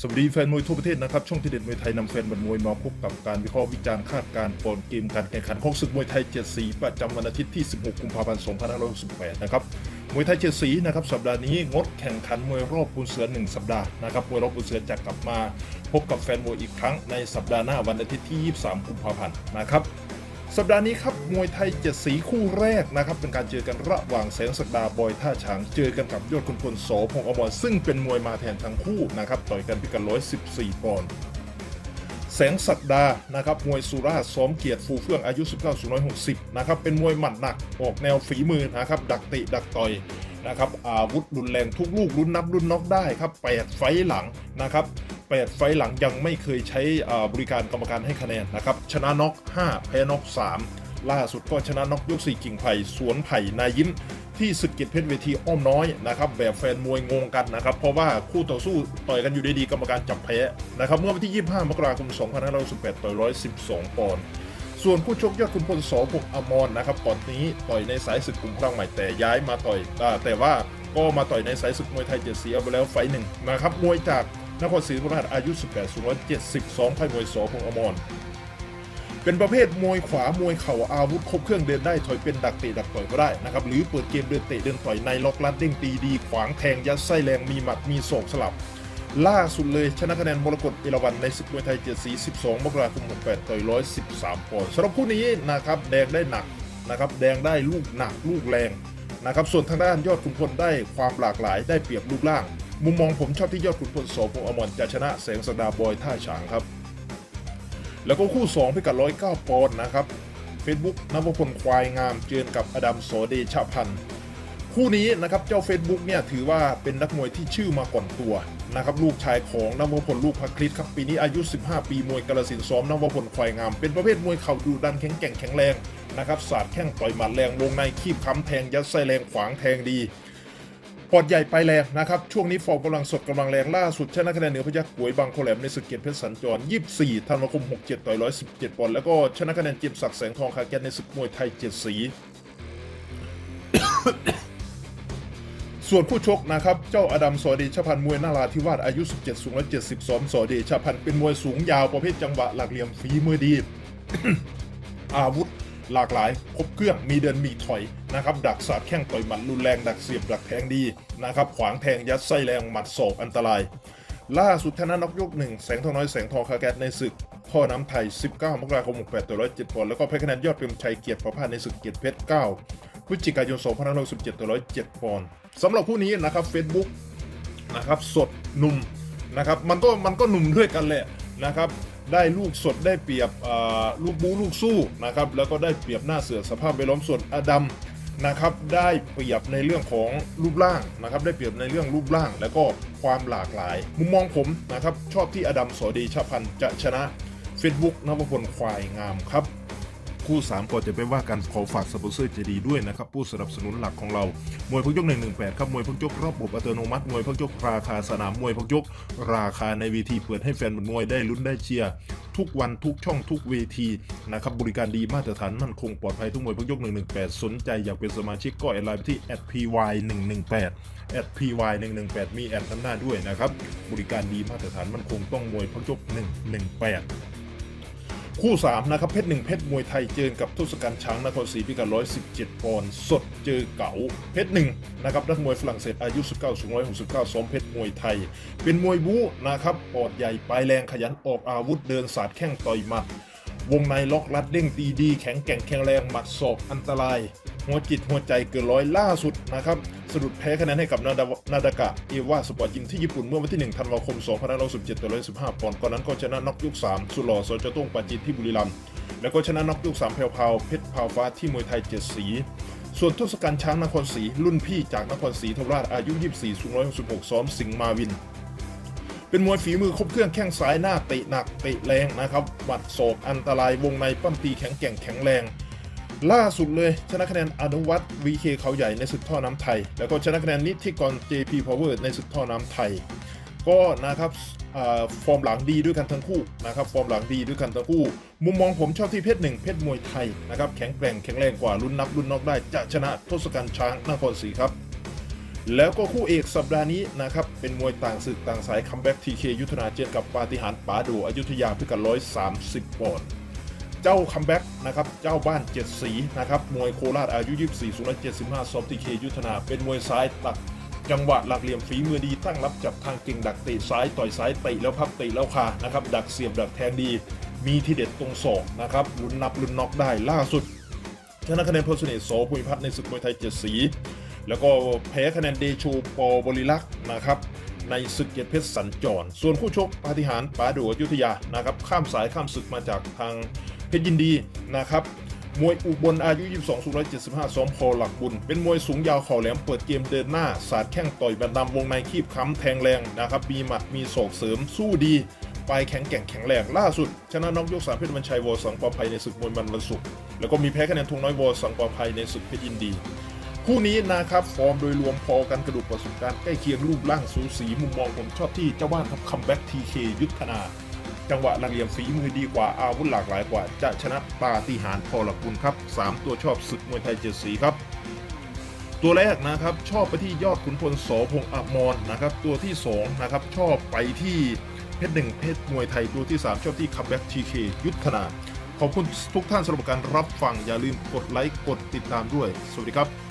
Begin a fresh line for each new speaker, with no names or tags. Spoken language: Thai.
สวัสดีแฟนมวยทั่วประเทศนะครับ ช่องที่เด็ดมวยไทยนำแฟนบันมวยมาพบกับการวิเคราะห์วิจารณ์คาดการณ์ก่อนเกมการแข่งขันของศึกมวยไทยเจ็ดสีประจำวันอาทิตย์ที่ 16 กุมภาพันธ์ 2568 นะครับมวยไทยเจ็ดสีนะครับสัปดาห์นี้งดแข่งขันมวยรอบปูนเสือหนึ่งสัปดาห์นะครับมวยรอบปูนเสือจะกลับมา พบกับแฟนมวยอีกครั้งในสัปดาห์หน้าวันอาทิตย์ที่ 23 กุมภาพันธ์นะครับ สัปดาห์นี้ครับมวยไทยเจ็ดสีคู่แรกนะครับเป็นการเจอกันระหว่างแสงสักดาบอยท่าฉางเจอกันกับยอดคุณพลโสพงอมรซึ่งเป็นมวยมาแทนทั้งคู่นะครับต่อยกันพิกัด114ปอนด์แสงสักดานะครับมวยสุราษฎร์ซ้อมเกียรติฟูเฟื่องอายุ 19 160นะครับเป็นมวยหมัดหนักออกแนวฝีมือนะครับดักติดักต่อยนะครับอาวุธรุนแรงทุกลูกรุนนับรุนน็อกได้ครับแปดไฟหลังนะครับ 8 ไฟหลังยังไม่เคยใช้บริการกรรมการให้คะแนนนะครับ ชนะน็อก 5 แพ้น็อก 3 ล่าสุดก็ชนะน็อกยก 4 กิ่งไผ่สวนไผ่นายิ้มที่ศึกเกียรติเพชรเวทีอ้อมน้อยนะครับแบบแฟนมวยงงกันนะครับ เพราะว่าคู่ต่อสู้ต่อยกันอยู่ดีๆกรรมการจับแพ้นะครับเมื่อวันที่ 25 มกราคม 2518 ต่อย 112 ปอนด์ส่วนผู้ชกยอดคุณพลสอพงษ์อมรนะครับก่อนนี้ต่อยในสายศึกกลุ่มพลังใหม่แต่ย้ายมาต่อยแต่ว่าก็มาต่อยในสายศึกมวยไทยเจ็ดสีเอาไปแล้วไฟหนึ่งนะครับมวยจาก นครศรีธรรมราชอายุ 18 172ไพ่มวยสอพงอมร เป็นประเภทมวยขวามวยเข่าอาวุธครบเครื่องเดินได้ถอยเป็นดักเตะดักต่อยก็ได้นะครับหรือเปิดเกมเดินเตะเดินต่อยในล็อกลัดเด้งตีดีขวางแทงยัดไส้แรงมีหมัดมีศอกสลับ ล่าสุดเลยชนะคะแนนมรกตเอราวันในศึกมวยไทยเจ็ดสี12มกราคม68ต่อย113ปอนด์สำหรับคู่นี้นะครับแดงได้หนักนะครับแดงได้ลูกหนักลูกแรงนะครับส่วนทางด้านยอดขุนพลได้ความหลากหลายได้เปรียบรูปร่าง มุมมองผมชอบที่ยอดขุนพลโสพงอมรจะชนะแสงสดาบอยท่าฉางครับ แล้วก็คู่2พิกัด109ปอนด์นะครับ Facebook นวพลควายงามเจอกับอดัมโสเดชพันธ์คู่นี้นะครับเจ้า Facebook เนี่ยถือว่าเป็นนักมวยที่ชื่อมาก่อนตัวนะครับลูกชายของนวพลลูกพักคริสครับปีนี้อายุ 15 ปีมวยกาลสินซ้อมนวพลควายงาม เป็นประเภทมวยเข่าดูดันแข็งแกร่งแข็งแรงนะครับสาดแข้งต่อยหมัดแรงวงในคีบค้ำแทงยัดไส้แรงขวางแทงดี ปอดใหญ่ไปแรงนะครับ ช่วงนี้ฟอร์มกำลังสดกำลังแรงล่าสุดชนะคะแนนเหนือพยักหวยบางโคแหลมในศึกเกียรติเพชรสัญจร 24ธันวาคม 67 ต่อย 117 ปอนด์แล้วก็ชนะคะแนนเจียมศักดิ์แสงทองคาแกนในศึกมวยไทยเจ็ดสี ส่วนผู้ชกนะครับ เจ้าอดัมสอเดชพันมวยนาราธิวาสอายุ 17 สูง 170ซ้อมสอเดชพันเป็นมวยสูงยาวประเภทจังหวะหลักเหลี่ยมฝีมือดี อาวุธ หลากหลาย ครบเครื่องมีเดินมีถอยนะครับดักสาดแข้งต่อยหมัดรุนแรงดักเสียบดักแทงดีนะครับขวางแทงยัดไส้แรงหมัดศอกอันตราย ล่าสุดชนะน็อกยกหนึ่งแสงทองน้อยแสงทองคาแกตในศึกพ่อน้ำไทย 19 มกราคม 68ต่อ107ปอนด์แล้วก็แพ้คะแนนยอดเปรมชัยเกียรติประพาสในศึกเกียรติเพชร 9 พฤศจิกายน 2517ต่อ107ปอนด์สำหรับคู่นี้นะครับ Facebook นะครับสดหนุ่มนะครับมันก็มันก็หนุ่มด้วยกันแหละนะครับ ได้ลูกสดได้เปรียบลูกบูลูกสู้นะครับแล้วก็ได้เปรียบหน้าเสือสภาพไปล้อมส่วนอดัมนะครับได้เปรียบในเรื่องของรูปร่างนะครับได้เปรียบในเรื่องรูปร่าง แล้วก็ความหลากหลาย มุมมองผมนะครับชอบที่อดัมสอดีชาพันจะชนะ Facebook นวพลควายงามครับ คู่3ก่อนจะไปว่ากันขอฝากสปอนเซอร์ใจดีด้วยนะครับ ผู้สนับสนุนหลักของเรา มวยพักยก 118 ครับมวยพักยกระบบอัตโนมัติ มวยพักยกราคาสนามมวยพักยก ราคาในเวทีเปิดให้แฟนมวยได้ลุ้นได้เชียร์ทุกวันทุกช่องทุกเวทีนะครับบริการดีมาตรฐานมั่นคงปลอดภัยทุกมวยพักยก 118 สนใจอยากเป็นสมาชิกก็แอดไลน์ไปที่ @py118 @py118 มีแอดนำหน้าด้วยนะครับบริการดีมาตรฐานมั่นคงต้องมวยพักยก 118 คู่ 3 นะครับ เพชรหนึ่งเพชรมวยไทยเจอกับทศกัณฐ์ช้างนครศรีพิกัด117ปอนด์สดเจอเก๋าเพชรหนึ่งนะครับนักมวยฝรั่งเศสอายุ 19สูง169ซ้อมเพชรมวยไทย เป็นมวยบู๊นะครับปอดใหญ่ปลายแรงขยันออกอาวุธเดินสาดแข้งต่อยหมัดวงในล็อกลัดเด้งตีดีแข็งแกร่งแข็งแรงหมัดศอกอันตราย หัวจิตหัวใจเกินร้อยล่าสุดนะครับสะดุดแพ้คะแนนให้กับนาดานาดากะเอวาสปอร์ตยิมที่ญี่ปุ่นเมื่อวันที่ 1 ธันวาคม 2517ต่อ115ปอนด์ก่อนนั้นก็ชนะน็อกยุค3สุหล่อโซจต้งปาจินที่บุรีรัมย์แล้วก็ชนะน็อกยุค3แพรวพาวเพชรพาวฟ้าที่มวยไทยเจ็ดสี ส่วนทศกัณฐ์ช้างนครศรีรุ่นพี่จากนครศรีธรรมราชอายุ 24 สูง 166 ซ้อมสิงห์มาวินเป็นมวยฝีมือครบเครื่องแข้งซ้ายหน้าเตะหนักเตะแรงนะครับหมัดศอกอันตรายวงในปั้มตีแข็งแกร่งแข็งแรง ล่าสุดเลยชนะคะแนนอนุวัตร VK เขาใหญ่ในศึกท่อน้ำไทย แล้วก็ชนะคะแนนนิติกร JP Power ในศึกท่อน้ำไทย ก็นะครับฟอร์มหลังดีด้วยกันทั้งคู่นะครับฟอร์มหลังดีด้วยกันทั้งคู่ มุมมองผมชอบที่เพชรหนึ่งเพชรมวยไทยนะครับแข็งแกร่งแข็งแรงกว่ารุ่นนับรุ่นนอกได้จะชนะทศกัณฐ์ช้างนครศรีครับ แล้วก็คู่เอกสัปดาห์นี้นะครับเป็นมวยต่างศึกต่างสายคัมแบ็กทีเคยุทธนาเจนกับปาฏิหาริย์ป๋าดูอยุธยาพิกัด130ปอนด์ เจ้าคัมแบ็กนะครับ เจ้าบ้านเจ็ดสีนะครับ มวยโคราชอายุ 24สูง175 ซอฟทีเคยุทธนา เป็นมวยซ้ายตักจังหวะหลักเหลี่ยมฝีมือดีตั้งรับจับทางเก่งดักเตะซ้ายต่อยซ้ายเตะแล้วพับเตะแล้วคานะครับ ดักเสียบดักแทงดี มีทีเด็ดตรงศอกนะครับลุ้นนับลุ้นน็อกได้ล่าสุดชนะคะแนนพลสนิทโสภูมิพัฒน์ในศึกมวยไทยเจ็ดสี แล้วก็แพ้คะแนนเดชูปอบริลักษ์นะครับในศึกเกียรติเพชรสัญจร ส่วนคู่ชกปาฏิหารย์ปาดูอยุธยานะครับ ข้ามสายข้ามศึกมาจากทาง เพชรยินดีนะครับมวยอุบลอายุ 22 สูง 175 ซ้อมพอหลักบุญ เป็นมวยสูงยาวเข่าแหลมเปิดเกมเดินหน้า สาดแข้งต่อยบันดำวงในคีบค้ำแทงแรงนะครับ มีหมัดมีศอกเสริมสู้ดีปแข็งแกร่งแข็งแรงล่าสุด ชนะน็อกยกสามเพชรบัญชัยวอสังปอภัยในศึกมวยมันวันศุกร์แล้วก็มีแพ้คะแนนทงน้อยวอสังปอภัยในศึกเพชรยินดี คู่นี้นะครับฟอร์มโดยรวมพอกันกระดูกประสบการณ์ใกล้เคียงรูปร่างสูสีมุมมองผมชอบที่เจ้าบ้านครับคัมแบ็กทีเคยุทธนา จังหวะลักเหลี่ยมฝีมือดีกว่าอาวุธหลากหลายกว่า จะชนะปาฏิหาริย์พอหลักบุญครับ 3 ตัวชอบศึกมวยไทยเจ็ดสีครับ ตัวแรกนะครับชอบไปที่ยอดขุนพลโสพงษ์อมรนะครับ ตัวที่2นะครับชอบไปที่เพชรหนึ่งเพชรมวยไทยตัวที่ 3 ชอบที่คัมแบ็กทีเคยุทธนาขอบคุณทุกท่านสำหรับการรับฟังอย่าลืมกดไลค์กดติดตามด้วย สวัสดีครับ